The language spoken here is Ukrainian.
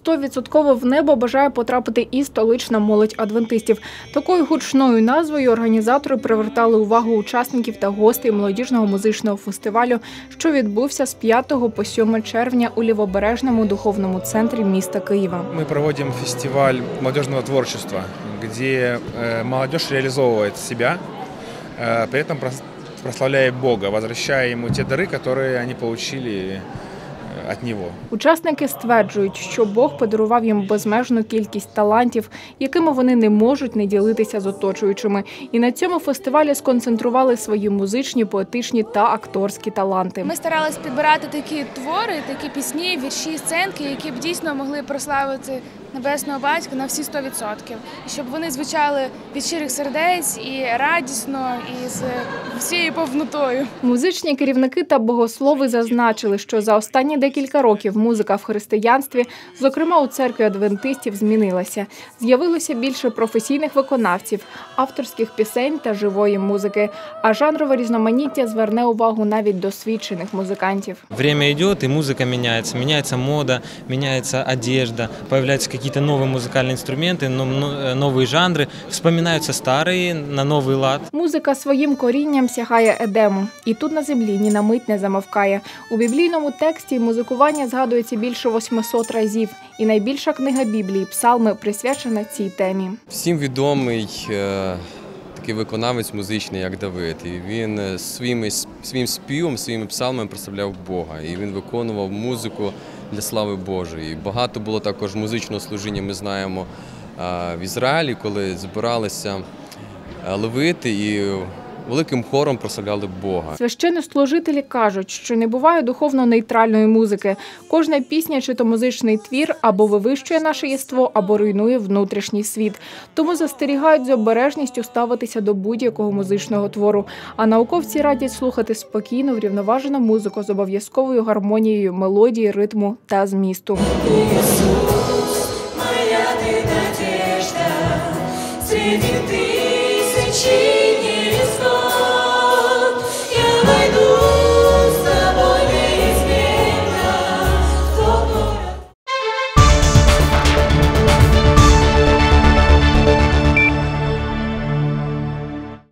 Стовідсотково в небо бажає потрапити і столична молодь адвентистів. Такою гучною назвою організатори привертали увагу учасників та гостей молодіжного музичного фестивалю, що відбувся з 5 по 7 червня у лівобережному духовному центрі міста Києва. Мы проводим фестиваль молодежного творчества, где э, молодежь реализовывает себя, э, при этом прос- прославляя Бога, возвращая Ему те дары, которые они получили э, нього. Учасники стверджують, що Бог подарував їм безмежну кількість талантів, якими вони не можуть не ділитися з оточуючими. І на цьому фестивалі сконцентрували свої музичні, поетичні та акторські таланти. Ми старались підбирати такі твори, такі пісні, вірші, сценки, які б дійсно могли прославити небесного батька на всі 100%. І щоб вони звучали від щирих сердець і радісно, і з всією повнотою. Музичні керівники та богослови зазначили, що за останні декілька років музика в християнстві, зокрема у церкві адвентистів, змінилася. З'явилося більше професійних виконавців, авторських пісень та живої музики. А жанрове різноманіття зверне увагу навіть досвідчених музикантів. Время идет, и музыка меняется, меняется мода, меняется одежда, появляются какие-то новые музыкальные инструменты, но- но- э, новые жанры, вспоминаются старые на новый лад. Музика своїм корінням сягає Едему, і тут на землі ні на мить не замовкає. У біблійному тексті музикування згадується більше 800 разів, і найбільша книга Біблії Псалми присвячена цій темі. Всім відомий е, такий виконавець музичний, як Давид. І він е, своїми, своїм співом, своїми псалмами представляв Бога. І він виконував музику для слави Божої. І багато було також музичного служіння, ми знаємо е, в Ізраїлі, коли збиралися е, левити і великим хором прославляли Бога. Священнослужителі кажуть, що не буває духовно нейтральної музики. Кожна пісня чи то музичний твір або вивищує наше єство, або руйнує внутрішній світ. Тому застерігають з обережністю ставитися до будь-якого музичного твору. А науковці радять слухати спокійну, врівноважену музику з обов'язковою гармонією мелодії, ритму та змісту. моя ты надежда среди тысячи